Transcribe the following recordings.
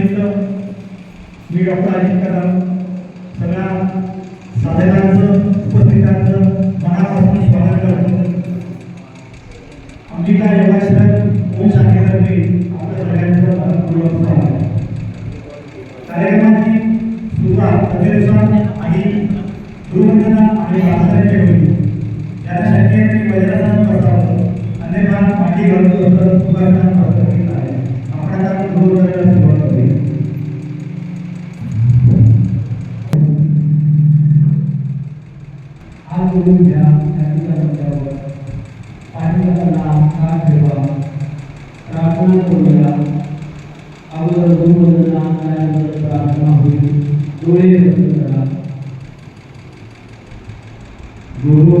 दिनानिमित्त मी डॉक्टर अजित कदम सगळ्या साधकांचं उपस्थितांचं मनापासून स्वागत करतो. आमची काय योगाश्रम ओम शाखेतर्फे आपल्या सगळ्यांचं मनपूर्वक स्वागत. कार्यक्रमाची सुरुवात अधिवेशन आणि गृहवंदना आणि वाचनाची होईल. याला शक्य वज्रासन बसावं. अन्यथा मागे घालून बसलं सुखासन बसलं आहे आपण आता गृहवंदनाला सुरुवात घ्या हात ठेवा प्रार्थना करूया अगोदर गुरुवंदना त्यानंतर प्रार्थना होईल डोळे बंद करा गुरु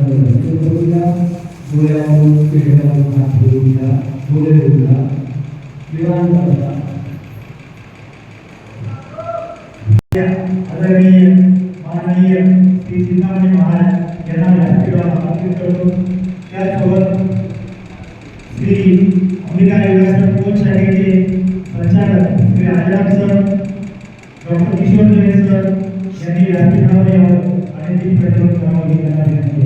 करूया डोळ्यावरून चेहऱ्यावरून हात फिरवूया डोळे उघडा निवांत बसा आदरणीय माननीय श्री चिंतामणी महाराज यांना व्यासपीठावर आमंत्रित करतो त्याचसोबत श्री अंबिका योगासन कोच शाखेचे संचालक Shri Ajaram sir doctor Kishor Jain sir यांनी व्यासपीठावर यावं आणि ती प्रज्वलन करावं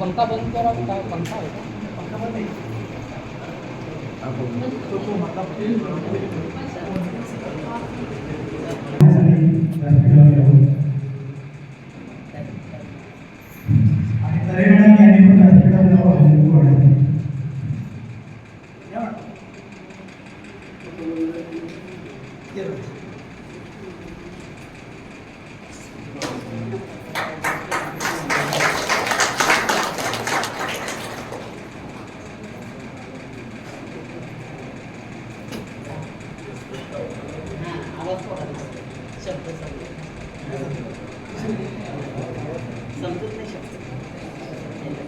पंखा बंद करा काय पंखा आहे का? पंखा बंद आहे व्यासपीठावर यावं आणि तरेमॅडम यांनी पण व्यासपीठावर यावं आणि बोलायचं. आवाज थोडा शब्द समजत नाही शब्द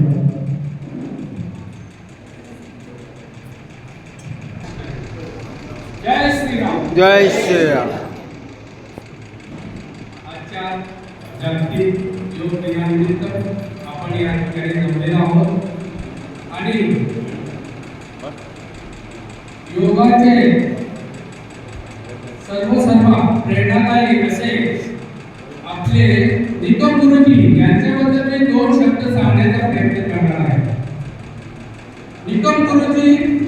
जय श्रीराम आजच्या जागतिक योग दिनानिमित्त आपण या ठिकाणी जमलेलो आहोत. आणि योगाचे सर्व सर्व प्रेरणादायी असे आपले निकम गुरुजी यांच्याबद्दल मी दोन शब्द सांगण्याचा प्रयत्न करणार आहे. निकम गुरुजी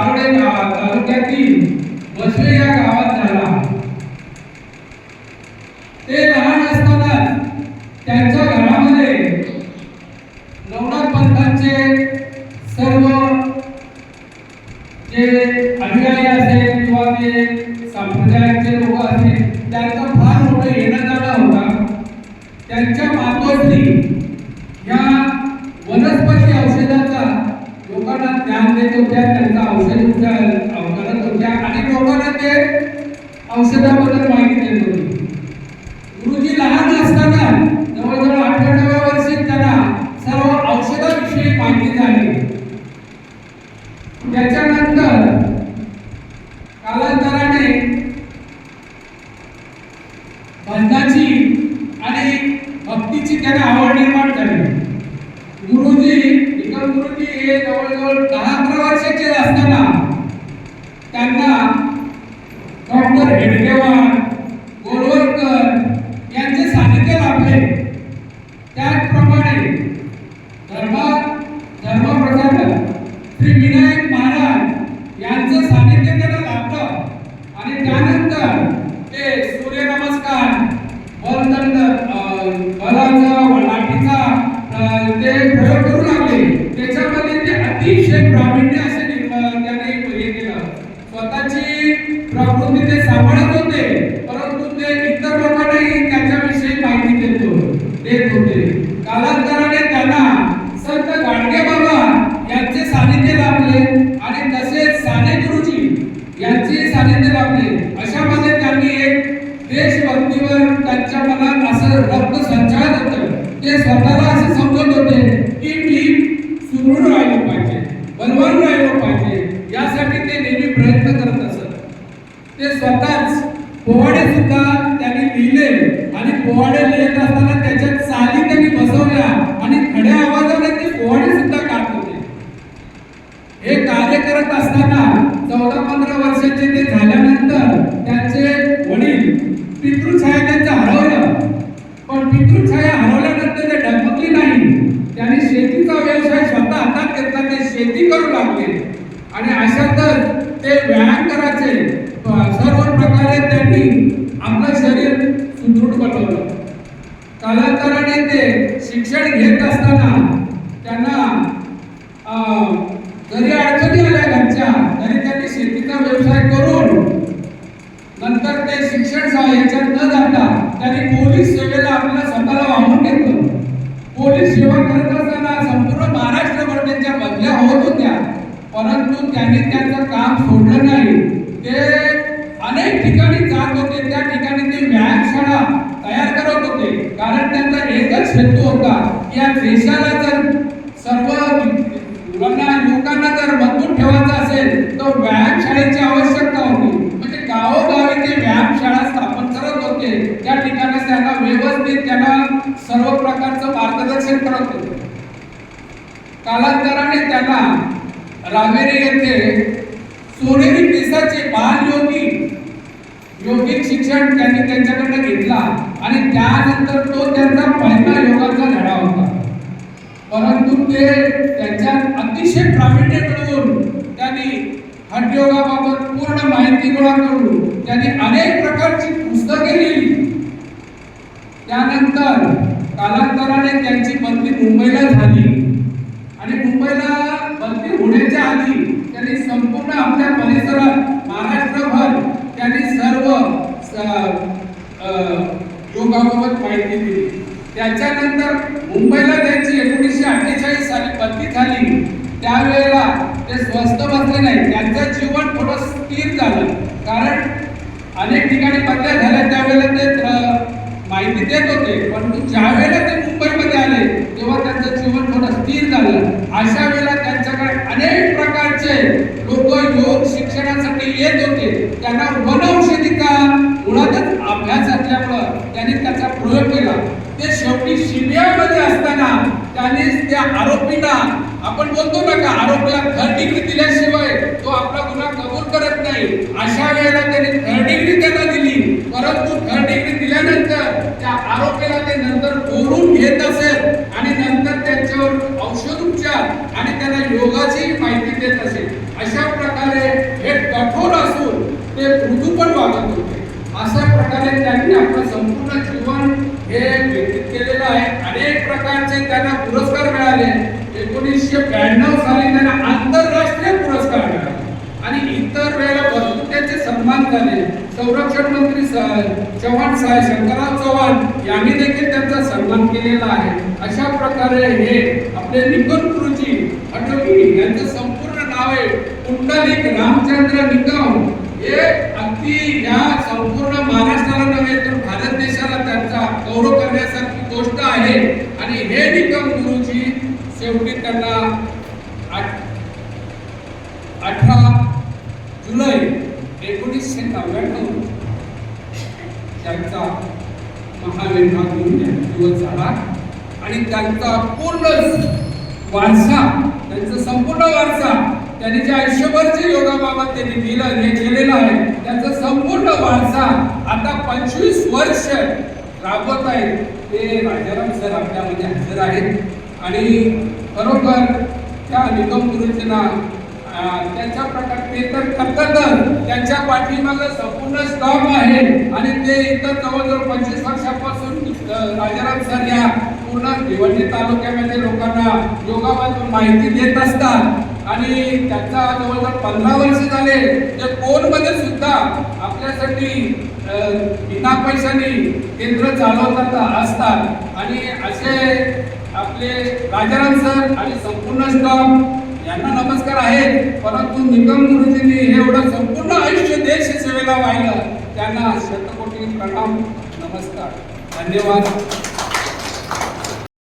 మనుడిని त्यांना आवड निर्माण झाली गुरुजी इतर गुरुजी हे जवळजवळ दहा अकरा वर्षाचे असताना त्यांना डॉक्टर हेडगेवार गोरवरकर यांचे सानिध्य लाभले त्याचप्रमाणे धर्म धर्मप्रसाद श्री विनायक महाराज यांचं सानिध्य त्यांना लाभलं आणि त्यानंतर ते सूर्यनमस्कार बलदंड अं, बलाचा व लाठीचा अं, ते प्रयोग करू लागले त्याच्यामध्ये ते अतिशय प्रावीण्य असे निर्म- त्याने हे केलं स्वतःची प्रकृती ते सांभाळत होते परंतु ते इतर लोकांनाही त्याच्याविषयी माहिती देत होते देत होते कालांतराने त्यांना संत गाडगे बाबा यांचे सानिध्य लाभले आणि तसेच साने गुरुजी यांचे सानिध्य लाभले अशामध्ये त्यांनी एक देशभक्तीवर त्यांच्या मनात असं रक्त संचार होतं ते स्वतःला असं समजत होते की मी सुदृढ राहिलं पाहिजे बलवान राहिलं पाहिजे यासाठी ते नेहमी प्रयत्न करत असत ते स्वतःच पोवाडे सुद्धा त्यांनी लिहिले आणि पोवाडे लिहित असताना त्याच्यात चाली त्यांनी बसवल्या आणि खड्या आवाजाने ते पोवाडे सुद्धा गात होते हे कार्य करत असताना चौदा पंधरा वर्षाचे ते झाल्यानंतर त्यांचे वडील पितृछाया त्यांचं हरवलं पण पितृछाया हरवल्यानंतर ते डगमगली नाही त्यांनी शेतीचा व्यवसाय स्वतः हातात घेतला ते शेती करू लागले आणि अशातच ते व्यायाम करायचे प- सर्व प्रकारे त्यांनी आपलं शरीर सुदृढ बनवलं कालांतराने ते शिक्षण घेत असताना त्यांना अं, जरी अडचणी आल्या घरच्या तरी त्यांनी शेतीचा व्यवसाय करून नंतर ते शिक्षण सा- याच्यात न जाता त्यांनी पोलीस सेवेला आपल्याला स्वतःला वाहून घेतलं पोलीस सेवा करत असताना संपूर्ण महाराष्ट्रभर त्यांच्या बदल्या होत होत्या. परंतु त्यांनी त्यांचं काम सोडलं नाही. ते अनेक ठिकाणी जात होते त्या ठिकाणी ते व्यायामशाळा तयार करत होते. कारण त्यांचा एकच हेतू होता या देशाला जर सर्व मुलांना युवकांना जर मजबूत ठेवायचं असेल तर व्यायामशाळेची आवश्यकता होती म्हणजे गावोगावी ते व्यायामशाळा स्थापन करत होते त्या ठिकाणी त्यांना व्यवस्थित त्यांना सर्व प्रकारचं मार्गदर्शन करत होते कालांतराने त्यांना रामेरे येथे सोनेरी केसाचे बालयोगी योगिक शिक्षण त्यांनी त्यांच्याकडनं घेतला आणि त्यानंतर तो त्यांचा पहिला योगाचा धडा होता. परंतु ते त्यांच्यात अतिशय प्रावीण्यकडून त्यांनी हटयोगाबाबत पूर्ण माहिती गोळा करून त्यांनी अनेक प्रकारची पुस्तके लिहिली. त्यानंतर कालांतराने त्यांची बदली मुंबईला झाली आणि मुंबईला बदली होण्याच्या आधी त्यांनी संपूर्ण आपल्या परिसरात महाराष्ट्रभर त्यांनी सर्व स- अ, योगाबाबत माहिती दिली त्याच्यानंतर मुंबईला त्यांची एकोणीसशे अठ्ठेचाळीस साली बदली झाली. त्यावेळेला ते स्वस्थ बसले नाही त्यांचं जीवन थोडं स्थिर झालं. कारण अनेक ठिकाणी बदल्या झाल्या. त्यावेळेला ते माहिती देत होते. परंतु ज्या वेळेला ते मुंबईमध्ये आले तेव्हा त्यांचं जीवन थोडं स्थिर झालं. अशा वेळेला त्यांच्याकडे अनेक प्रकारचे लोक योग शिक्षणासाठी येत होते. त्यांना वनौषधीचा मुळातच अभ्यास असल्यामुळं त्यांनी त्याचा प्रयोग केला. ते शेवटी सीबीआयमध्ये असताना त्यांनी त्या आरोपींना आपण बोलतो ना का आरोपीला थर्ड डिग्री दिल्याशिवाय तो आपला गुन्हा कबूल करत नाही. अशा वेळेला त्यांनी थर्ड डिग्री त्यांना दिली. परंतु थर्ड डिग्री दिल्यानंतर त्या आरोपीला ते नंतर बोलून घेत असेल आणि नंतर त्यांच्यावर औषध उपचार आणि त्यांना योगाची माहिती देत असेल. अशा प्रकारे हे कठोर असून ते मृदू पण वागत होते. असं प्रकारे त्यांनी आपलं संपूर्ण जीवन हे व्यतीत केलेलं आहे. अनेक प्रकारचे त्यांना पुरस्कार मिळाले. एकोणीसशे ब्याण्णव साली त्यांना आंतरराष्ट्रीय पुरस्कार मिळाले. आणि इतर वेळेला भरपूर त्यांचे सन्मान झाले. संरक्षण मंत्री चव्हाण साहेब शंकरराव चव्हाण यांनी देखील त्यांचा सन्मान केलेला आहे. अशा प्रकारे हे आपले निकम गुरुजी अटोकी यांचं संपूर्ण नाव आहे पुंडलिक रामचंद्र निकम. हे अगदी या संपूर्ण महाराष्ट्राला नव्हे तर भारत देशाला त्यांचा गौरव करण्यासारखी गोष्ट आहे. आणि हे निकम गुरुजी शेवटी त्यांना अठरा जुलै एकोणीसशे नव्याण्णव त्यांचा महाविभाग दिवस झाला. आणि त्यांचा पूर्ण वारसा त्यांचा संपूर्ण वारसा त्यांनी जे आयुष्यभर जे योगाबाबत त्यांनी दिलं हे केलेलं आहे. त्यांचा संपूर्ण वारसा आता पंचवीस वर्ष राबवत आहेत ते राजाराम सर आपल्यामध्ये हजर आहेत. आणि खरोखर त्या निगम गुरुजींना त्यांच्या प्रकार ते तर करतातच. त्यांच्या पाठीमागं संपूर्ण स्टॉक आहे. आणि ते इतर जवळजवळ पंचवीस वर्षापासून राजाराम सर या पूर्ण भिवंडी तालुक्यामध्ये लोकांना योगाबद्दल माहिती देत असतात. आणि त्यांचा जवळजवळ पंधरा वर्ष झाले ते मध्ये सुद्धा आपल्यासाठी बिना पैशाने केंद्र चालवतात असतात. आणि असे आपले राजाराम सर आणि संपूर्ण स्टॉफ यांना नमस्कार आहेत. परंतु निकम गुरुजींनी हे एवढं संपूर्ण आयुष्य देश सेवेला वाहिलं. त्यांना शतकोटी प्रणाम. नमस्कार. धन्यवाद.